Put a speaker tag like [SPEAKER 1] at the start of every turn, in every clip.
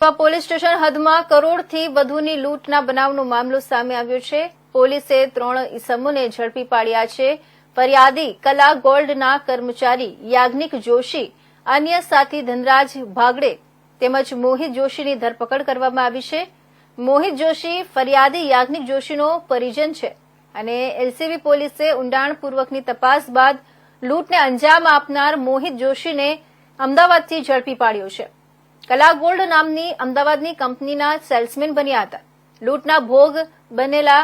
[SPEAKER 1] Police station હદમાં કરોડથી વધુની લૂંટના બનાવનો મામલો સામે આવ્યો છે. પોલીસે ત્રણ ઇસમોને ઝડપી પાડ્યા છે. ફરિયાદી કલા ગોલ્ડના કર્મચારી યાજ્ઞિક જોશી, અન્ય સાથી ધનરાજ ભાગડે તેમજ મોહિત જોશીની ધરપકડ કરવામાં આવી છે. મોહિત જોશી ફરિયાદી યાજ્ઞિક જોશીનો પરિજન છે અને એલસીબી પોલીસે ઊંડાણપૂર્વકની તપાસ બાદ લૂંટને અંજામ આપનાર મોહિત જોશીને અમદાવાદથી ઝડપી પાડ્યો છે. કલા ગોલ્ડ નામની અમદાવાદની કંપનીના સેલ્સમેન બન્યા હતા. લૂંટના ભોગ બનેલા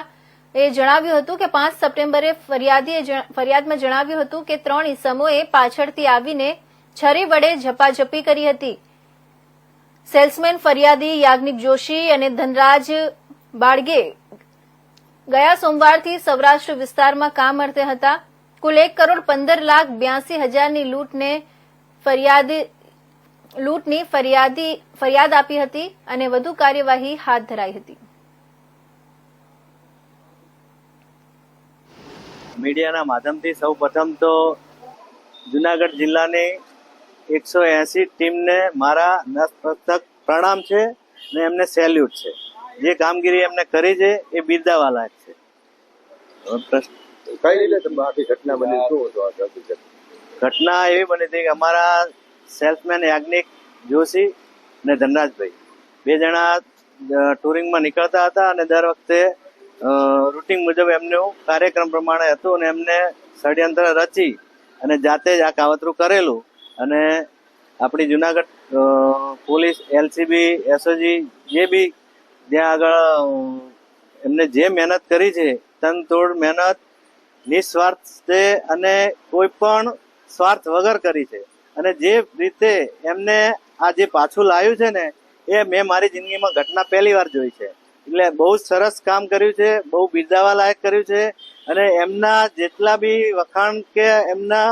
[SPEAKER 1] એ જણાવ્યું હતું કે પાંચ સપ્ટેમ્બરે ફરિયાદમાં જણાવ્યું હતું કે ત્રણ ઇસમોએ પાછળથી આવીને છરી વડે ઝપાઝપી કરી હતી. સેલ્સમેન ફરિયાદી યાજ્ઞિક જોશી અને ધનરાજ બાળગે ગયા સોમવારથી સૌરાષ્ટ્ર વિસ્તારમાં કામ અર્થે હતા. કુલ એક કરોડ પંદર લાખ બ્યાસી હજારની લૂંટને ફરિયાદ લૂંટની ફરિયાદી ફરિયાદ આપી હતી અને વધુ કાર્યવાહી હાથ ધરાઈ હતી.
[SPEAKER 2] મીડિયાના માધ્યમથી સૌ પ્રથમ તો જુનાગઢ જિલ્લાની એકસો એસી ટીમને મારા નસ્તક પ્રણામ છે ને એમને સેલ્યુટ છે. જે કામગીરી એમને કરી છે એ બિરદાવા લાયક છે.
[SPEAKER 3] કઈ રીતે ઘટના બની? શું હતું
[SPEAKER 2] ઘટના એવી બની હતી કે અમારા સેલ્સમેન યાજ્ઞિક જોશી અને ધનરાજભાઈ. બે જણા ટુરિંગમાં નીકળતા હતા અને દર વખતે રૂટિન મુજબ એમનું કાર્યક્રમ પ્રમાણે હતું અને એમને ષડયંત્ર રચી અને જાતે જ આ કાવતરું કરેલું. અને આપણી જુનાગઢ પોલીસ, એલસીબી, એસઓજી જે બી જ્યાં આગળ એમને જે મહેનત કરી છે, તનતોડ મહેનત, નિસ્વાર્થ છે અને કોઈ પણ સ્વાર્થ વગર કરી છે. અને જે રીતે એમને આ જે પાછું લાવ્યું છે ને, એ મેં મારી જિંદગીમાં ઘટના પહેલી વાર જોઈ છે. એટલે બહુ સરસ કામ કર્યું છે, બહુ બિરદાવા લાયક કર્યું છે, અને એમના જેટલા બી વખાણ કે એમના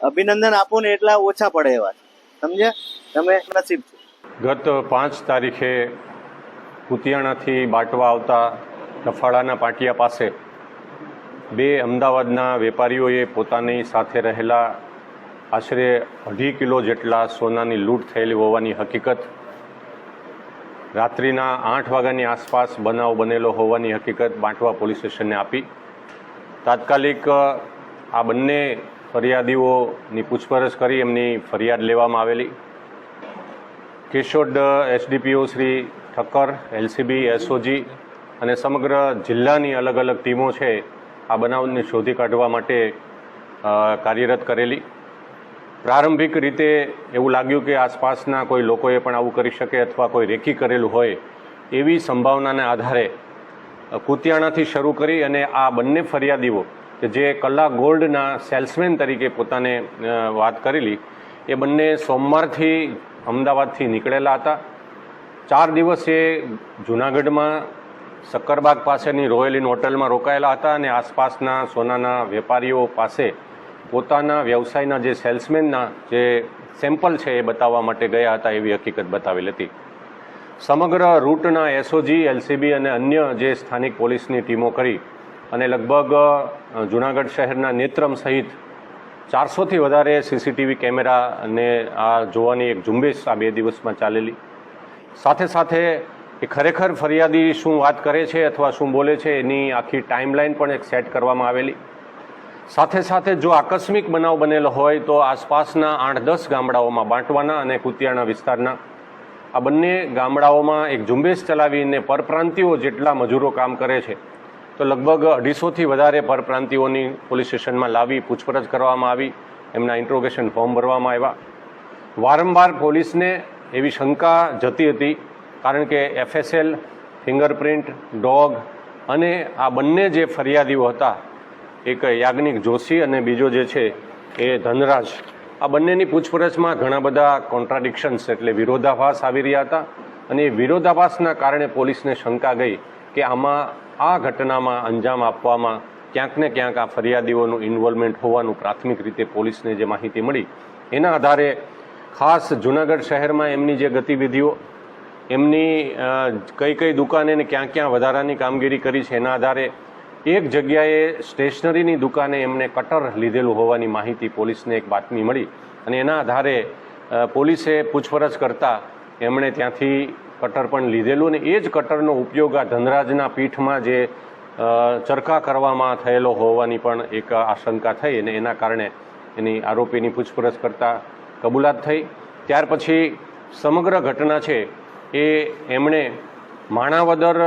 [SPEAKER 2] અભિનંદન આપું ને એટલા ઓછા પડે એવા સમજે તમે નસીબ છો.
[SPEAKER 4] ગત પાંચ તારીખે કુતિયાણાથી બાટવા આવતા તફાળાના પાટિયા પાસે બે અમદાવાદના વેપારીઓએ પોતાની સાથે રહેલા આશરે અઢી કિલો જેટલા સોનાની લૂંટ થયેલી હોવાની હકીકત રાત્રિના આઠ વાગ્યાની આસપાસ બનાવ બનેલો હોવાની હકીકત બાંટવા પોલીસ સ્ટેશનને આપી. તાત્કાલિક આ બંને ફરિયાદીઓની પૂછપરછ કરી એમની ફરિયાદ લેવામાં આવેલી. Keshod SDPO Shri Thakkar, LCB, SOG અને સમગ્ર જિલ્લાની અલગ અલગ ટીમો છે આ બનાવને શોધી કાઢવા માટે કાર્યરત કરેલી. પ્રારંભિક રીતે એવું લાગ્યું કે આસપાસના કોઈ લોકોએ પણ આવું કરી શકે અથવા કોઈ રેકી કરેલું હોય એવી સંભાવનાને આધારે કુતિયાણાથી શરૂ કરી અને આ બંને ફરિયાદીઓ કે જે કલા ગોલ્ડના સેલ્સમેન તરીકે પોતાને વાત કરેલી, એ બંને સોમવારથી અમદાવાદથી નીકળેલા હતા. ચાર દિવસ એ જૂનાગઢમાં સક્કરબાગ પાસેની રોયલ ઇન હોટલમાં રોકાયેલા હતા અને આસપાસના સોનાના વેપારીઓ પાસે પોતાના વ્યવસાયના જે સેલ્સમેનના જે સેમ્પલ છે એ બતાવવા માટે ગયા હતા એવી હકીકત બતાવેલ હતી. સમગ્ર રૂટના એસઓજી એલસીબી અને અન્ય જે સ્થાનિક પોલીસની ટીમો કરી અને લગભગ જૂનાગઢ શહેરના નેત્રમ સહિત ચારસોથી વધારે સીસીટીવી કેમેરા અને આ જોવાની એક ઝુંબેશ આ બે દિવસમાં ચાલેલી. સાથે સાથે એ ખરેખર ફરિયાદી શું વાત કરે છે અથવા શું બોલે છે એની આખી ટાઈમલાઈન પણ એક સેટ કરવામાં આવેલી. સાથે સાથે જો આકસ્મિક બનાવ બનેલો હોય તો આસપાસના આઠ દસ ગામડાઓમાં બાંટવાના અને કુતિયાણા વિસ્તારના આ બંને ગામડાઓમાં એક ઝુંબેશ ચલાવીને પરપ્રાંતિઓ જેટલા મજૂરો કામ કરે છે, તો લગભગ અઢીસોથી વધારે પરપ્રાંતિઓની પોલીસ સ્ટેશનમાં લાવી પૂછપરછ કરવામાં આવી, એમના ઇન્ટ્રોગેશન ફોર્મ ભરવામાં આવ્યા. વારંવાર પોલીસને એવી શંકા જતી હતી, કારણ કે એફએસએલ ફિંગરપ્રિન્ટ, ડોગ અને આ બંને જે ફરિયાદીઓ હતા એક યાજ્ઞિક જોશી અને બીજો જે છે એ ધનરાજ. આ બંનેની પૂછપરછમાં ઘણા બધા કોન્ટ્રાડિક્શન્સ એટલે વિરોધાભાસ આવી રહ્યા હતા અને એ વિરોધાભાસના કારણે પોલીસને શંકા ગઈ કે આમાં આ ઘટનામાં અંજામ આપવામાં ક્યાંક ને ક્યાંક આ ફરિયાદીઓનું ઇન્વોલ્વમેન્ટ હોવાનું પ્રાથમિક રીતે પોલીસને જે માહિતી મળી, એના આધારે ખાસ જુનાગઢ શહેરમાં એમની જે ગતિવિધિઓ, એમની કઈ કઈ દુકાને ક્યાં ક્યાં વધારાની કામગીરી કરી છે, એના આધારે એક જગ્યાએ સ્ટેશનરીની દુકાને એમને કટર લીધેલું હોવાની માહિતી પોલીસને એક બાતમી મળી અને એના આધારે પોલીસે પૂછપરછ કરતા એમણે ત્યાંથી કટર પણ લીધેલું અને એ જ કટરનો ઉપયોગ આ ધનરાજના પીઠમાં જે ચરખા કરવામાં થયેલો હોવાની પણ એક આશંકા થઈ અને એના કારણે એની આરોપીની પૂછપરછ કરતા કબૂલાત થઈ. ત્યાર પછી સમગ્ર ઘટના છે એ એમણે માણાવદર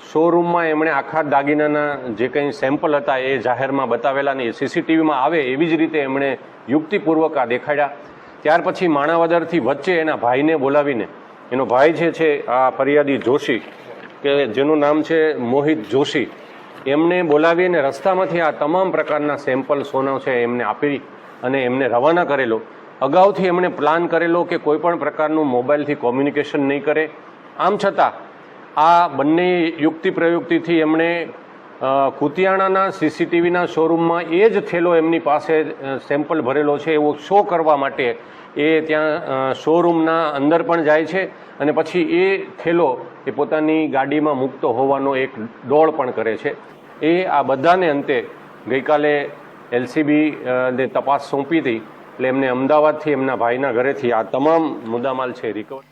[SPEAKER 4] શોરૂમમાં એમણે આખા દાગીનાના જે કંઈ સેમ્પલ હતા એ જાહેરમાં બતાવેલા ને સીસીટીવીમાં આવે એવી જ રીતે એમણે યુક્તિપૂર્વક આ દેખાડ્યા. ત્યાર પછી માણાવદરથી વચ્ચે એના ભાઈને બોલાવીને, એનો ભાઈ જે છે, આ ફરિયાદી જોશી, કે જેનું નામ છે મોહિત જોશી, એમને બોલાવીને રસ્તામાંથી આ તમામ પ્રકારના સેમ્પલ સોનો છે એમને આપી અને એમને રવાના કરેલો. અગાઉથી એમણે પ્લાન કરેલો કે કોઈપણ પ્રકારનું મોબાઈલથી કોમ્યુનિકેશન નહીં કરે. આમ છતાં આ બંને યુક્તિ પ્રયુક્તિથી એમણે કુતિયાણાના સીસીટીવીના શોરૂમમાં એ જ થેલો એમની પાસે સેમ્પલ ભરેલો છે, એવો શો કરવા માટે એ ત્યાં શોરૂમના અંદર પણ જાય છે અને પછી એ થેલો એ પોતાની ગાડીમાં મૂકતો હોવાનો એક ડોળ પણ કરે છે. એ આ બધાને અંતે ગઈકાલે એલસીબી ને તપાસ સોંપી હતી, એટલે એમને અમદાવાદથી, એમના ભાઈના ઘરેથી આ તમામ મુદ્દામાલ છે રિકવર